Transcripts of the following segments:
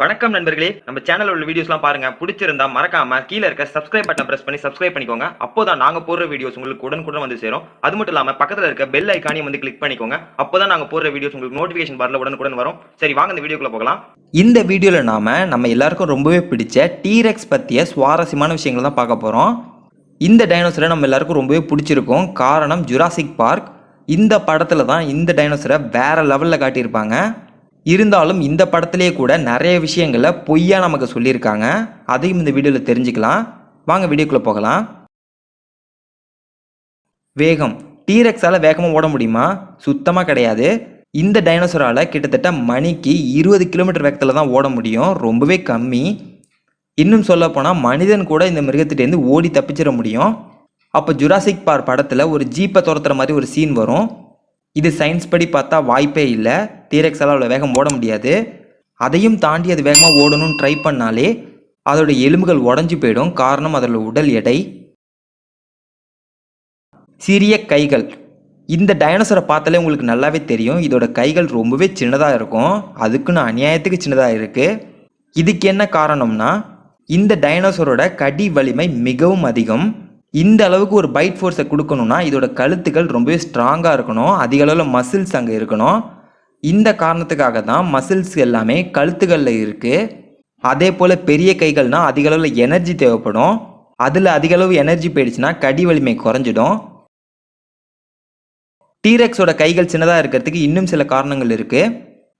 வணக்கம் நண்பர்களே. நம்ம சேனல் உள்ள வீடியோஸ்லாம் பாருங்க. பிடிச்சிருந்தா மறக்காம கீழே இருக்க சப்ஸ்கிரைப் பட்டன் பிரஸ் பண்ணி சப்ஸ்கிரைப் பண்ணிக்கோங்க. அப்போதான் நாங்க போடுற வீடியோஸ் உங்களுக்கு உடனுக்குடன் வந்து சேரும். அது மட்டும் இல்லாம பக்கத்துல இருக்க பெல் ஐக்கானையும் வந்து கிளிக் பண்ணிக்கோங்க. அப்போதான் நாங்க போடுற வீடியோஸ் உங்களுக்கு நோட்டிபிகேஷன் பார்ல உடனுக்குடன் வரும். சரி வாங்க இந்த வீடியோக்குள்ள போகலாம். இந்த வீடியோவில் நாம நம்ம எல்லாருக்கும் ரொம்பவே பிடிச்ச டீரெக்ஸ் பற்றிய சுவாரஸ்யமான விஷயங்கள் தான் பார்க்க போகிறோம் இந்த டைனோசரை நம்ம எல்லாருக்கும் ரொம்பவே பிடிச்சிருக்கும். காரணம் ஜுராசிக் பார்க் இந்த படத்தில் தான் இந்த டைனோசரை வேற லெவலில் காட்டியிருப்பாங்க. இருந்தாலும் இந்த படத்துலேயே கூட நிறைய விஷயங்களை பொய்யாக நமக்கு சொல்லியிருக்காங்க. அதையும் இந்த வீடியோவில் தெரிஞ்சுக்கலாம். வாங்க வீடியோக்குள்ளே போகலாம். வேகம். டீரெக்ஸால் வேகமாக ஓட முடியுமா? சுத்தமாக கிடையாது. இந்த டைனோசரால் கிட்டத்தட்ட மணிக்கு இருபது கிலோமீட்டர் வேகத்தில் தான் ஓட முடியும். ரொம்பவே கம்மி. இன்னும் சொல்லப்போனால் மனிதன் கூட இந்த மிருகத்திட்டேருந்து ஓடி தப்பிச்சிட முடியும். அப்போ ஜுராசிக் பார் படத்தில் ஒரு ஜீப்பை துரத்துற மாதிரி ஒரு சீன் வரும். இது சயின்ஸ் படி பார்த்தா வாய்ப்பே இல்லை. டீரெக்ஸால் அவ்வளோ வேகம் ஓட முடியாது. அதையும் தாண்டி அது வேகமாக ஓடணும்னு ட்ரை பண்ணாலே அதோட எலும்புகள் உடஞ்சி போயிடும். காரணம் அதோட உடல் எடை. சிறிய கைகள். இந்த டைனோசரை பார்த்தாலே உங்களுக்கு நல்லாவே தெரியும். இதோட கைகள் ரொம்பவே சின்னதாக இருக்கும். அதுக்குன்னு அநியாயத்துக்கு சின்னதாக இருக்குது இதுக்கு என்ன காரணம்னா இந்த டைனோசரோட கடி வலிமை மிகவும் அதிகம். இந்த அளவுக்கு ஒரு பைட் ஃபோர்ஸை கொடுக்கணும்னா இதோட கழுத்துக்கள் ரொம்பவே ஸ்ட்ராங்காக இருக்கணும். அதிக அளவில் மசில்ஸ் அங்கே இருக்கணும். இந்த காரணத்துக்காக தான் மசில்ஸ் எல்லாமே கழுத்துகளில் இருக்குது அதே போல் பெரிய கைகள்னா அதிகளவில் எனர்ஜி தேவைப்படும். அதில் அதிகளவு எனர்ஜி போயிடுச்சுன்னா கடி வலிமை குறைஞ்சிடும். டீரெக்ஸோட கைகள் சின்னதாக இருக்கிறதுக்கு இன்னும் சில காரணங்கள் இருக்குது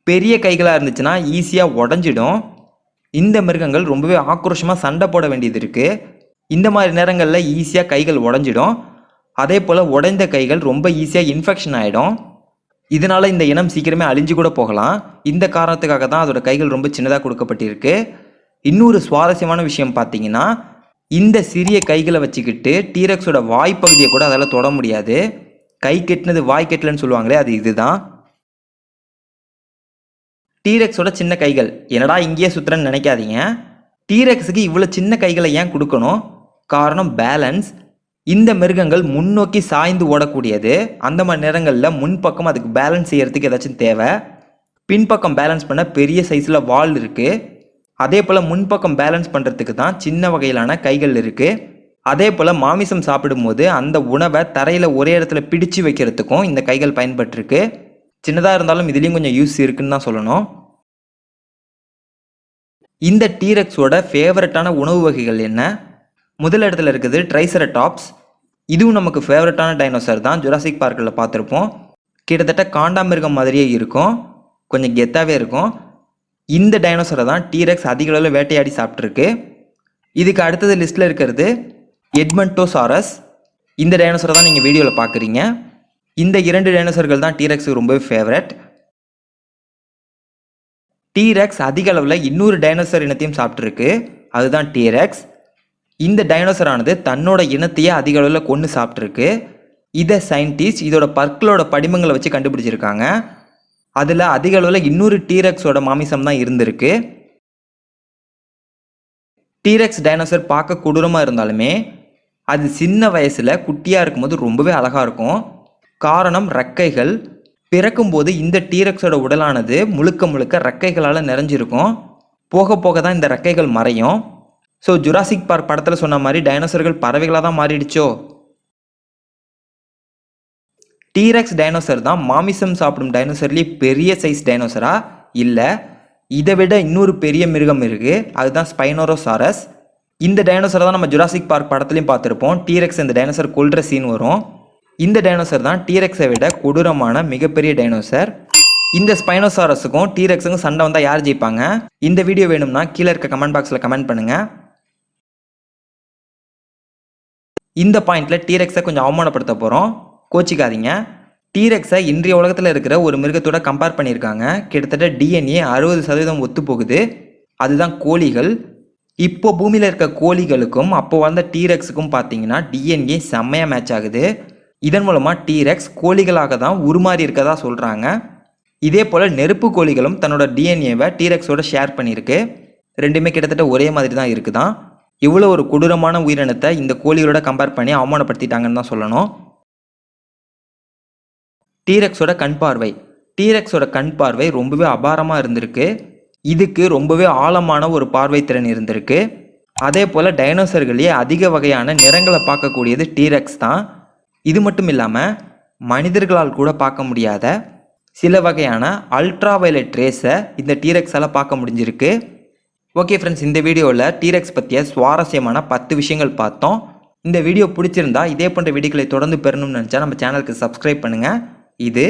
பெரிய கைகளாக இருந்துச்சுன்னா ஈஸியாக உடஞ்சிடும். இந்த மிருகங்கள் ரொம்பவே ஆக்ரோஷமாக சண்டை போட வேண்டியது இருக்குது இந்த மாதிரி நேரங்களில் ஈஸியாக கைகள் உடஞ்சிடும். அதே போல் உடைந்த கைகள் ரொம்ப ஈஸியாக இன்ஃபெக்ஷன் ஆகிடும் இதனால் இந்த இனம் சீக்கிரமே அழிஞ்சு கூட போகலாம். இந்த காரணத்துக்காக தான் அதோட கைகள் ரொம்ப சின்னதாக கொடுக்கப்பட்டிருக்கு. இன்னொரு சுவாரஸ்யமான விஷயம் பார்த்தீங்கன்னா இந்த சிறிய கைகளை வச்சுக்கிட்டு டீரக்ஸோட வாய்ப்பகுதியை கூட அதால் தொட முடியாது. கை கெட்டினது வாய் கெட்டலன்னு சொல்லுவாங்களே அது இதுதான். டீரெக்ஸோட சின்ன கைகள். என்னடா இங்கேயே சுத்துறேன்னு நினைக்காதீங்க. டீரெக்ஸுக்கு இவ்வளோ சின்ன கைகளை ஏன் கொடுக்கணும்? காரணம் பேலன்ஸ் இந்த மிருகங்கள் முன்னோக்கி சாய்ந்து ஓடக்கூடியது. அந்த மாதிரி நேரங்களில் முன்பக்கம் அதுக்கு பேலன்ஸ் செய்யறதுக்கு ஏதாச்சும் தேவை. பின்பக்கம் பேலன்ஸ் பண்ண பெரிய சைஸில் வால் இருக்குது அதே போல் முன்பக்கம் பேலன்ஸ் பண்ணுறதுக்கு தான் சின்ன வகையிலான கைகள் இருக்குது அதே போல் மாமிசம் சாப்பிடும்போது அந்த உணவை தரையில் ஒரே இடத்துல பிடிச்சு வைக்கிறதுக்கும் இந்த கைகள் பயன்பட்டிருக்கு. சின்னதாக இருந்தாலும் இதுலேயும் கொஞ்சம் யூஸ் இருக்குன்னு தான் சொல்லணும். இந்த டீரெக்ஸோட ஃபேவரட்டான உணவு வகைகள் என்ன? முதல் இடத்துல இருக்குது ட்ரைசரடாப்ஸ் இதுவும் நமக்கு ஃபேவரட்டான டைனோசர் தான். ஜுராசிக் பார்க்கில் பார்த்துருப்போம். கிட்டத்தட்ட காண்டாமிருகம் மாதிரியே இருக்கும். கொஞ்சம் கெத்தாகவே இருக்கும். இந்த டைனோசரை தான் டீரெக்ஸ் அதிக அளவில் வேட்டையாடி சாப்பிட்ருக்கு இதுக்கு அடுத்தது லிஸ்ட்டில் இருக்கிறது எட்மண்டோசாரஸ் இந்த டைனோசரை தான் நீங்கள் வீடியோவில் பார்க்குறீங்க. இந்த இரண்டு டைனோசர்கள் தான் டீரெக்ஸுக்கு ரொம்பவே ஃபேவரட் டீரெக்ஸ் அதிக அளவில் இன்னொரு டைனோசர் இனத்தையும் சாப்பிட்ருக்கு அதுதான் டீரெக்ஸ் இந்த டைனோசர் ஆனது தன்னோட இனத்தையே அதிக அளவில் கொன்று சாப்பிட்ருக்கு இதை சயின்டிஸ்ட் இதோட பற்களோட படிமங்களை வச்சு கண்டுபிடிச்சிருக்காங்க. அதில் அதிக அளவில் இன்னொரு டீரெக்ஸோட மாமிசம் தான் இருந்திருக்கு. டீரெக்ஸ் டைனோசர் பார்க்க கொடூரமாக இருந்தாலுமே அது சின்ன வயசில் குட்டியாக இருக்கும்போது ரொம்பவே அழகாக இருக்கும். காரணம் ரெக்கைகள். பிறக்கும்போது இந்த டீரெக்ஸோட உடலானது முழுக்க முழுக்க ரெக்கைகளால் நிறைஞ்சிருக்கும். போக போக தான் இந்த ரெக்கைகள் மறையும். ஸோ ஜுராசிக் பார்க் படத்தில் சொன்ன மாதிரி டைனோசர்கள் பறவைகளாக தான் மாறிடுச்சோ? டீரெக்ஸ் டைனோசர் தான் மாமிசம் சாப்பிடும் டைனோசர்லேயே பெரிய சைஸ் டைனோசரா இல்லை. இதை விட இன்னொரு பெரிய மிருகம் இருக்குது அதுதான் ஸ்பைனோரோசாரஸ் இந்த டைனோசரை தான் நம்ம ஜுராசிக் பார்க் படத்துலையும் பார்த்துருப்போம். டீரெக்ஸ் இந்த டைனோசர் கொல்ற சீன் வரும். இந்த டைனோசர் தான் டீரெக்ஸை விட கொடூரமான மிகப்பெரிய டைனோசர் இந்த ஸ்பைனோசாரஸுக்கும் டீரெக்ஸுக்கும் சண்டை வந்தால் யார் ஜெயிப்பாங்க? இந்த வீடியோ வேணும்னா கீழே இருக்க கமெண்ட் பாக்ஸில் கமெண்ட் பண்ணுங்கள் இந்த பாயிண்ட்ல டீரெக்ஸை கொஞ்சம் அவமானப்படுத்த போகிறோம் கோச்சிக்காதீங்க. டீரெக்ஸை இன்றைய உலகத்தில் இருக்கிற ஒரு மிருகத்தோட கம்பேர் பண்ணியிருக்காங்க. கிட்டத்தட்ட டிஎன்ஏ அறுபது சதவீதம் ஒத்து போகுது அதுதான் கோழிகள். இப்போ பூமியில் இருக்க கோழிகளுக்கும் அப்போ வந்த டீரெக்ஸுக்கும் பார்த்தீங்கன்னா டிஎன்ஏ செம்மையாக மேட்ச் ஆகுது. இதன் மூலமாக டீரெக்ஸ் கோழிகளாக தான் உருமாறி இருக்கதா சொல்கிறாங்க இதே போல் நெருப்பு கோழிகளும் தன்னோட டிஎன்ஏவை டீரெக்ஸோட ஷேர் பண்ணியிருக்கு. ரெண்டுமே கிட்டத்தட்ட ஒரே மாதிரி தான் இருக்குதான். இவ்வளோ ஒரு கொடூரமான உயிரினத்தை இந்த கோழிகளோட கம்பேர் பண்ணி அவமானப்படுத்திட்டாங்கன்னு தான் சொல்லணும். டீரெக்ஸோட கண் பார்வை. டீரெக்ஸோட கண் பார்வை ரொம்பவே அபாரமாக இருந்திருக்கு. இதுக்கு ரொம்பவே ஆழமான ஒரு பார்வை திறன் இருந்திருக்கு. அதே போல் டைனோசர்களே அதிக வகையான நிறங்களை பார்க்கக்கூடியது டீரெக்ஸ் தான். இது மட்டும் இல்லாமல் மனிதர்களால் கூட பார்க்க முடியாத சில வகையான அல்ட்ரா வயலட் ரேஸை இந்த டீரெக்ஸால் பார்க்க முடிஞ்சிருக்கு. ஓகே ஃப்ரெண்ட்ஸ் இந்த வீடியோவில் டீரெக்ஸ் பற்றிய சுவாரஸ்யமான பத்து விஷயங்கள் பார்த்தோம். இந்த வீடியோ பிடிச்சிருந்தா இதே போன்ற வீடியோக்களை தொடர்ந்து பெறணும்னு நினச்சா நம்ம சேனலுக்கு சப்ஸ்கிரைப் பண்ணுங்கள் இது